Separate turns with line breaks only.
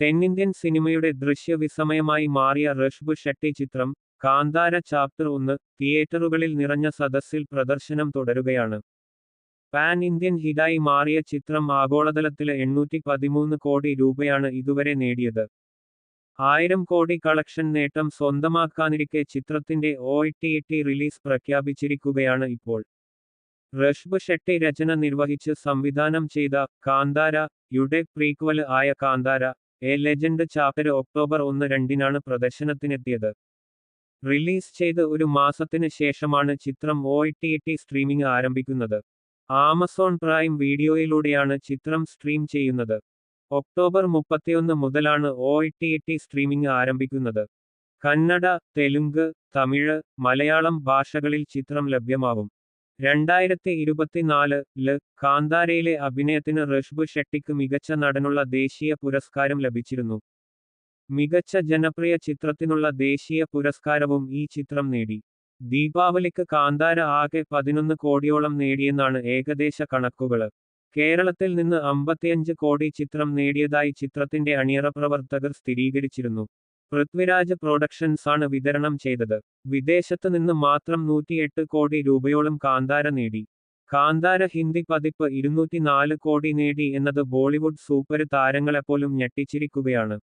തെന്നിന്ത്യൻ സിനിമയുടെ ദൃശ്യവിസമയമായി മാറിയ ഋഷഭ് ഷെട്ടി ചിത്രം കാന്താര ചാപ്റ്റർ ഒന്ന് തിയേറ്ററുകളിൽ നിറഞ്ഞ സദസ്സിൽ പ്രദർശനം തുടരുകയാണ്. പാൻ ഇന്ത്യൻ ഹിറ്റായി മാറിയ ചിത്രം ആഗോളതലത്തിൽ എണ്ണൂറ്റി പതിമൂന്ന് കോടി രൂപയാണ് ഇതുവരെ നേടിയത്. ആയിരം കോടി കളക്ഷൻ നേട്ടം സ്വന്തമാക്കാനിരിക്കെ ചിത്രത്തിന്റെ ഒ ടി ടി റിലീസ് പ്രഖ്യാപിച്ചിരിക്കുകയാണ് ഇപ്പോൾ. റഷ്ബ് ഷെട്ടി രചന നിർവഹിച്ച് സംവിധാനം ചെയ്ത കാന്താര യുടെ പ്രീക്വൽ ആയ Kantara a legend chapter October ഒന്ന് രണ്ടിനാണ് പ്രദർശനത്തിനെത്തിയത്. റിലീസ് ചെയ്ത് ഒരു മാസത്തിന് ശേഷമാണ് ചിത്രം ഒ ടി ടി സ്ട്രീമിംഗ് ആരംഭിക്കുന്നത്. ആമസോൺ പ്രൈം വീഡിയോയിലൂടെയാണ് ചിത്രം സ്ട്രീം ചെയ്യുന്നത്. ഒക്ടോബർ മുപ്പത്തിയൊന്ന് മുതലാണ് ഒ ടി ടി സ്ട്രീമിംഗ് ആരംഭിക്കുന്നത്. കന്നഡ തെലുങ്ക് തമിഴ് മലയാളം ഭാഷകളിൽ ചിത്രം ലഭ്യമാവും. രണ്ടായിരത്തി ഇരുപത്തിനാല് ൽ കാന്താരയിലെ അഭിനയത്തിന് ഋഷഭ് ഷെട്ടിക്ക് മികച്ച നടനുള്ള ദേശീയ പുരസ്കാരം ലഭിച്ചിരുന്നു. മികച്ച ജനപ്രിയ ചിത്രത്തിനുള്ള ദേശീയ പുരസ്കാരവും ഈ ചിത്രം നേടി. ദീപാവലിക്ക് കാന്താര ആകെ പതിനൊന്ന് കോടിയോളം നേടിയെന്നാണ് ഏകദേശ കണക്കുകൾ കേരളത്തിൽ നിന്ന് അമ്പത്തിയഞ്ച് കോടി ചിത്രം നേടിയതായി ചിത്രത്തിന്റെ അണിയറ പ്രവർത്തകർ സ്ഥിരീകരിച്ചിരുന്നു. പൃഥ്വിരാജ് പ്രൊഡക്ഷൻസ് ആണ് വിതരണം ചെയ്തത്. വിദേശത്ത് നിന്ന് മാത്രം നൂറ്റിയെട്ട് കോടി രൂപയോളം കാന്താര നേടി. കാന്താര ഹിന്ദി പതിപ്പ് ഇരുന്നൂറ്റിനാല് കോടി നേടി എന്നത് ബോളിവുഡ് സൂപ്പർ താരങ്ങളെപ്പോലും ഞെട്ടിച്ചിരിക്കുകയാണ്.